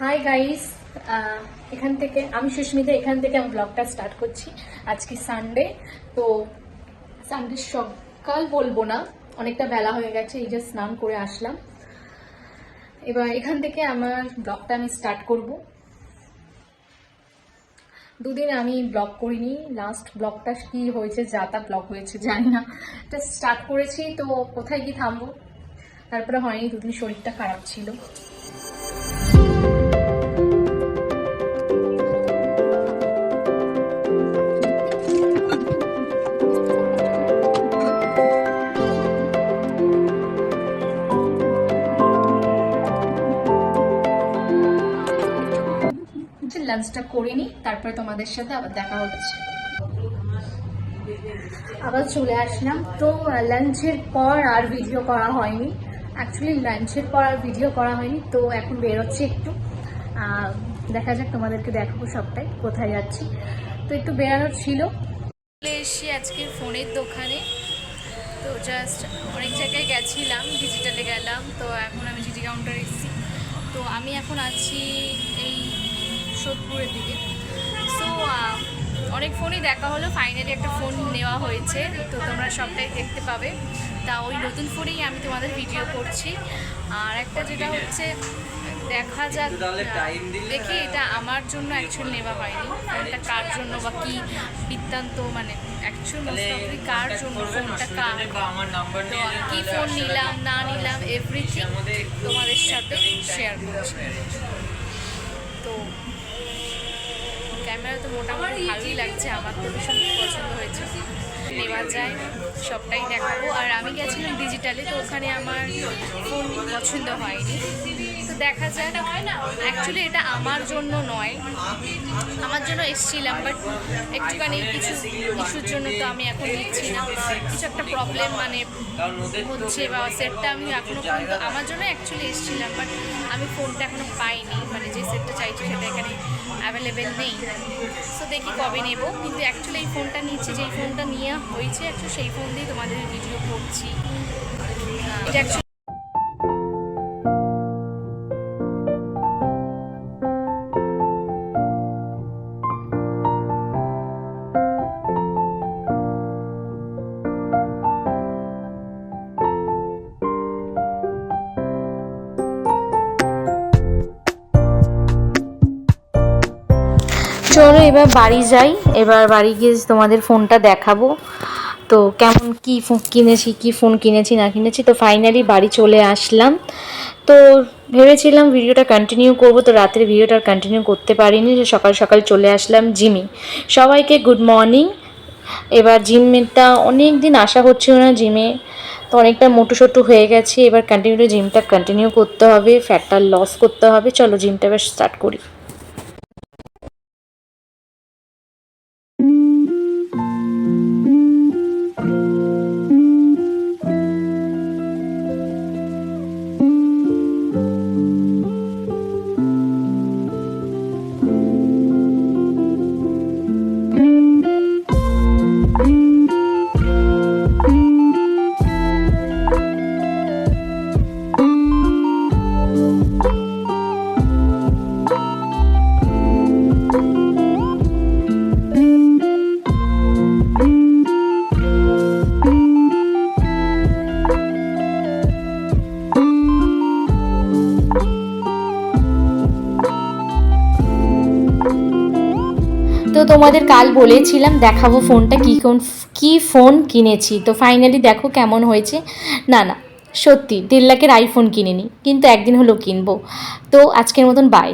Hi guys এখান থেকে, আমি সুস্মিতা, এখান থেকে আমি ব্লগটা স্টার্ট করছি। আজকে সানডে তো সানডে সকাল বলব না, অনেকটা বেলা হয়ে গেছে, এই যে স্নান করে আসলাম। এবার এখান থেকে আমার ব্লগটা আমি স্টার্ট করব। দুদিন আমি ব্লগ করিনি লাস্ট ব্লগটা কি হয়েছে, যা তা ব্লগ হয়েছে, জানি না। এটা স্টার্ট করেছি, তো কোথায় কি থামবো? তারপরে হয়নি, দুদিন শরীরটা খারাপ ছিল। লাঞ্চটা করে নিই, তারপরে তোমাদের সাথে আবার দেখা হচ্ছে। আবার চলে আসলাম। তো লাঞ্চের পর আর ভিডিও করা হয়নি। অ্যাকচুয়ালি লাঞ্চের পর আর ভিডিও করা হয়নি, তো এখন বেরোচ্ছে একটু। দেখা যাক তোমাদেরকে দেখাবো সবটাই, কোথায় যাচ্ছি। তো একটু বেরানোর ছিল। চলে এসেছি আজকে ফোনের দোকানে। তো জাস্ট অনেক জায়গায় গেছিলাম ডিজিটালে গেলাম। তো এখন আমি জিজি কাউন্টার এসেছি। তো আমি এখন আছি এই সোদপুরের দিকে। সো অনেক ফোনই দেখা হলো। ফাইনালি একটা ফোন নেওয়া হয়েছে। তো তোমরা সবটাই দেখতে পাবে। তা ওই নতুন ফোনেই আমি তোমাদের ভিডিও করছি। আর একটা যেটা হচ্ছে দেখা যাক দেখি এটা আমার জন্য অ্যাকচুয়ালি নেওয়া হয়নি। ফোনটা কার জন্য বা কি বৃত্তান্ত মানে অ্যাকচুয়াল মোস্টলি কার জন্য ফোনটা কার? তো কি ফোন নিলাম না নিলাম এভরিথিং তোমাদের সাথে শেয়ার করছি। তো ক্যামেরা তো মোটামুটি ভালোই লাগছে, আমার তো ভীষণ পছন্দ হয়েছে। নেওয়া যায়, সবটাই দেখাবো। আর আমি গেছিলাম ডিজিটালে তো ওখানে আমার ফোন পছন্দ হয়নি। তো দেখা যায় এটা হয় না? অ্যাকচুয়ালি এটা আমার জন্য নয়। আমার জন্য এসছিলাম বাট একটুখানি কিছু ইস্যুর জন্য তো আমি এখন নিচ্ছি না। কিছু একটা প্রবলেম মানে হচ্ছে বা সেটটা আমি এখনও পর্যন্ত আমার জন্য অ্যাকচুয়ালি এসেছিলাম বাট আমি ফোনটা এখনও পাইনি। মানে যে সেটটা চাইছি সেটা এখানে অ্যাভেলেবেল নেই। সো দেখি কবে নেব। কিন্তু অ্যাকচুয়ালি এই ফোনটা নিচ্ছি, যেই ফোনটা নিয়ে হয়েছে অ্যাকচুয়ালি সেই ফোন দিয়ে তোমাদের ভিডিও করছি। এটা actually চলো এবার বাড়ি যাই। এবার বাড়ি গিয়ে তোমাদের ফোনটা দেখাবো। তো কেমন কি ফোন কিনেছি, কি ফোন কিনেছি, না কিনেছি, তো ফাইনালি বাড়ি চলে আসলাম। তো ভেবেছিলাম ভিডিওটা কন্টিনিউ করব, তো রাত্রে ভিডিওটা কন্টিনিউ করতে পারিনি, যে সকাল সকাল চলে আসলাম জিমে। সবাইকে গুড মর্নিং এবার জিমটা অনেক দিন আসা হচ্ছিল না জিমে। তো অনেকটা মোটু সোটু হয়ে গেছে, এবার কন্টিনিউ জিমটা কন্টিনিউ করতে হবে ফ্যাটটা লস করতে হবে। চলো জিমটা এবার স্টার্ট করি। Bye. তো তোমাদের কাল বলেছিলাম দেখাবো ফোনটা, কী কোন, কী ফোন কিনেছি। তো ফাইনালি দেখো কেমন হয়েছে। না না, সত্যি, দেড় লাখের আইফোন কিনিনি, কিন্তু একদিন হলো কিনবো। তো আজকের মতন বাই